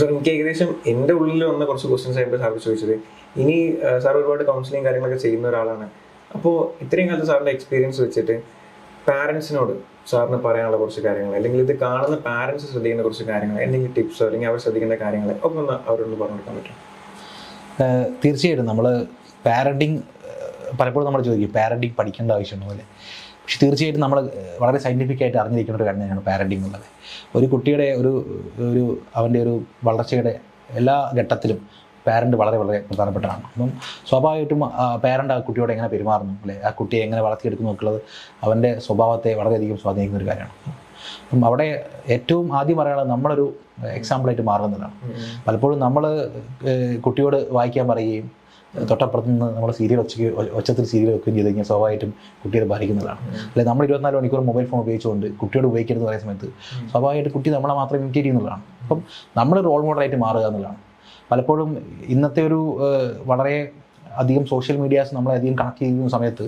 Sir എനിക്ക് ഏകദേശം എന്റെ ഉള്ളിൽ വന്ന കുറച്ച് ക്വസ്റ്റ്യൻസ് ആയിട്ട് സാർ ചോദിച്ചത്. ഇനി സാർ ഒരുപാട് കൗൺസിലിംഗ് കാര്യങ്ങളൊക്കെ ചെയ്യുന്ന ഒരാളാണ്. അപ്പോൾ ഇത്രയും കാലത്ത് സാറിന്റെ എക്സ്പീരിയൻസ് വെച്ചിട്ട് പാരൻസിനോട് സാറിന് പറയാനുള്ള കുറച്ച് കാര്യങ്ങൾ അല്ലെങ്കിൽ ഇത് കാണുന്ന പാരൻസ് ശ്രദ്ധിക്കുന്ന കുറച്ച് കാര്യങ്ങൾ എന്തെങ്കിലും ടിപ്സോ അല്ലെങ്കിൽ അവർ ശ്രദ്ധിക്കേണ്ട കാര്യങ്ങൾ ഒക്കെ ഒന്ന് അവരോട് പറഞ്ഞു കൊടുക്കാൻ പറ്റും തീർച്ചയായിട്ടും. നമ്മൾ പാരന്റിങ് പലപ്പോഴും നമ്മൾ ചോദിക്കും പാരന്റിങ് പഠിക്കേണ്ട ആവശ്യമുണ്ടോ അല്ലേ പക്ഷെ തീർച്ചയായിട്ടും നമ്മൾ വളരെ സയന്റിഫിക് ആയിട്ട് അറിഞ്ഞിരിക്കുന്ന ഒരു കാര്യം തന്നെയാണ് പാരന്റിങ് എന്നുള്ളത്. ഒരു കുട്ടിയുടെ ഒരു ഒരു അവന്റെ ഒരു വളർച്ചയുടെ എല്ലാ ഘട്ടത്തിലും പാരന്റ് വളരെ വളരെ പ്രധാനപ്പെട്ടതാണ്. അപ്പം സ്വാഭാവികമായിട്ടും പാരന്റ് ആ കുട്ടിയോട് എങ്ങനെ പെരുമാറുന്നു അല്ലെ? ആ കുട്ടിയെ എങ്ങനെ വളർത്തിയെടുക്കുന്നു എന്നുള്ളത് അവന്റെ സ്വഭാവത്തെ വളരെയധികം സ്വാധീനിക്കുന്ന ഒരു കാര്യമാണ്. അപ്പം അവിടെ ഏറ്റവും ആദ്യം പറയാനുള്ളത് നമ്മളൊരു എക്സാമ്പിളായിട്ട് മാറുന്നതാണ്. പലപ്പോഴും നമ്മൾ കുട്ടിയോട് വായിക്കാൻ പറയുകയും തൊട്ടപ്പുറത്ത് നിന്ന് നമ്മൾ സീരിയൽ ഒച്ചയ്ക്ക് ഒച്ചത്തിൽ സീരിയൽ വെക്കുകയും ചെയ്ത് കഴിഞ്ഞാൽ സ്വാഭാവികമായിട്ടും കുട്ടിയെ ബാധിക്കുന്നതാണ്. അല്ലെ നമ്മൾ ഇരുപത്തിനാല് മണിക്കൂർ മൊബൈൽ ഫോൺ ഉപയോഗിച്ചുകൊണ്ട് കുട്ടിയോട് ഉപയോഗിക്കരുത് പറയുന്ന സമയത്ത് സ്വാഭാവികമായിട്ട് കുട്ടി നമ്മളെ മാത്രം ഇമിറ്റേറ്റ് ചെയ്യുന്നതാണ്. അപ്പം നമ്മൾ റോൾ മോഡലായിട്ട് മാറുക എന്നുള്ളതാണ്. പലപ്പോഴും ഇന്നത്തെ ഒരു വളരെ അധികം സോഷ്യൽ മീഡിയാസ് നമ്മളെ അധികം കണക്ട് ചെയ്യുന്ന സമയത്ത്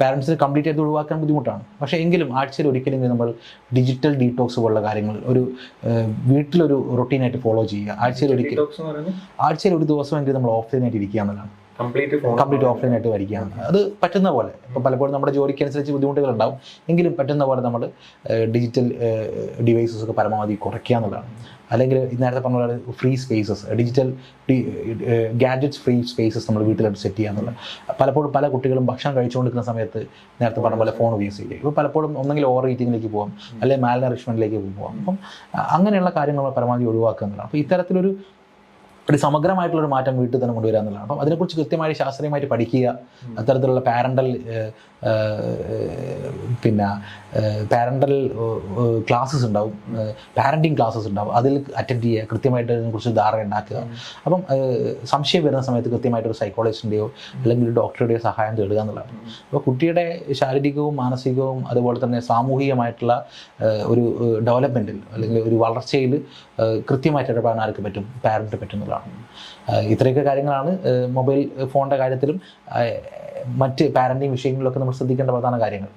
പാരൻസിന് കംപ്ലീറ്റ് ആയിട്ട് ഒഴിവാക്കാൻ ബുദ്ധിമുട്ടാണ്. പക്ഷേ എങ്കിലും ആഴ്ചയിൽ ഒരിക്കലും നമ്മൾ ഡിജിറ്റൽ ഡീറ്റോക്സ് പോലുള്ള കാര്യങ്ങൾ ഒരു വീട്ടിലൊരു റൊട്ടീനായിട്ട് ഫോളോ ചെയ്യുക. ആഴ്ചയിൽ ഒരിക്കലും ആഴ്ചയിൽ ഒരു ദിവസമെങ്കിലും നമ്മൾ ഓഫ്ലൈനായിട്ട് ഇരിക്കുക എന്നുള്ളതാണ്. കംപ്ലീറ്റ് കംപ്ലീറ്റ് ഓഫ്ലൈൻ ആയിട്ട് വരികയാണ് അത് പറ്റുന്ന പോലെ. ഇപ്പം പലപ്പോഴും നമ്മുടെ ജോലിക്ക് അനുസരിച്ച് ബുദ്ധിമുട്ടുകൾ ഉണ്ടാവും എങ്കിലും പറ്റുന്ന പോലെ നമ്മൾ ഡിജിറ്റൽ ഡിവൈസസ് ഒക്കെ പരമാവധി കുറയ്ക്കുക എന്നുള്ളതാണ്. അല്ലെങ്കിൽ നേരത്തെ പറഞ്ഞ പോലെ free spaces digital gadgets free spaces നമ്മൾ വീട്ടിലോട്ട് സെറ്റ് ചെയ്യുക എന്നുള്ളത്. പലപ്പോഴും പല കുട്ടികളും ഭക്ഷണം കഴിച്ചുകൊണ്ടിരിക്കുന്ന സമയത്ത് നേരത്തെ പറഞ്ഞ പോലെ ഫോൺ ഉപയോഗിച്ച് ചെയ്യുക ഇപ്പോൾ പലപ്പോഴും ഒന്നെങ്കിൽ ഓവർ ഈറ്റിങ്ങിലേക്ക് പോകാം അല്ലെങ്കിൽ മാൽ നറിഷ്മെന്റിലേക്ക് പോകാം അപ്പം അങ്ങനെയുള്ള കാര്യങ്ങൾ പരമാവധി ഒഴിവാക്കുക എന്നുള്ളതാണ്. അപ്പോൾ ഇത്തരത്തിലൊരു ഒരു സമഗ്രമായിട്ടുള്ള ഒരു മാറ്റം വീട്ടിൽ തന്നെ കൊണ്ടുവരിക എന്നുള്ളതാണ്. അപ്പം അതിനെക്കുറിച്ച് കൃത്യമായി ശാസ്ത്രീയമായിട്ട് പഠിക്കുക അത്തരത്തിലുള്ള പാരന്റൽ പിന്നെ പാരന്റൽ ക്ലാസ്സസ് ഉണ്ടാവും. പാരന്റിങ് ക്ലാസ്സസ് ഉണ്ടാവും. അതിൽ അറ്റൻഡ് ചെയ്യുക കൃത്യമായിട്ട് അതിനെക്കുറിച്ച് ധാരണ ഉണ്ടാക്കുക. അപ്പം സംശയം വരുന്ന സമയത്ത് കൃത്യമായിട്ട് ഒരു സൈക്കോളജിസ്റ്റിന്റെയോ അല്ലെങ്കിൽ ഒരു ഡോക്ടറുടെയോ സഹായം തേടുക എന്നുള്ളതാണ്. അപ്പോൾ കുട്ടിയുടെ ശാരീരികവും മാനസികവും അതുപോലെ തന്നെ സാമൂഹികമായിട്ടുള്ള ഒരു ഡെവലപ്മെന്റിൽ അല്ലെങ്കിൽ ഒരു വളർച്ചയിൽ കൃത്യമായിട്ട് ഇടപെടാൻ ആർക്ക് പറ്റും? പാരന്റ് പറ്റും എന്നുള്ളതാണ് ഇത്രയൊക്കെ കാര്യങ്ങളാണ് മൊബൈൽ ഫോണിന്റെ കാര്യത്തിലും മറ്റ് പാരന്റിങ് വിഷയങ്ങളിലൊക്കെ നമ്മൾ ശ്രദ്ധിക്കേണ്ട പ്രധാന കാര്യങ്ങൾ.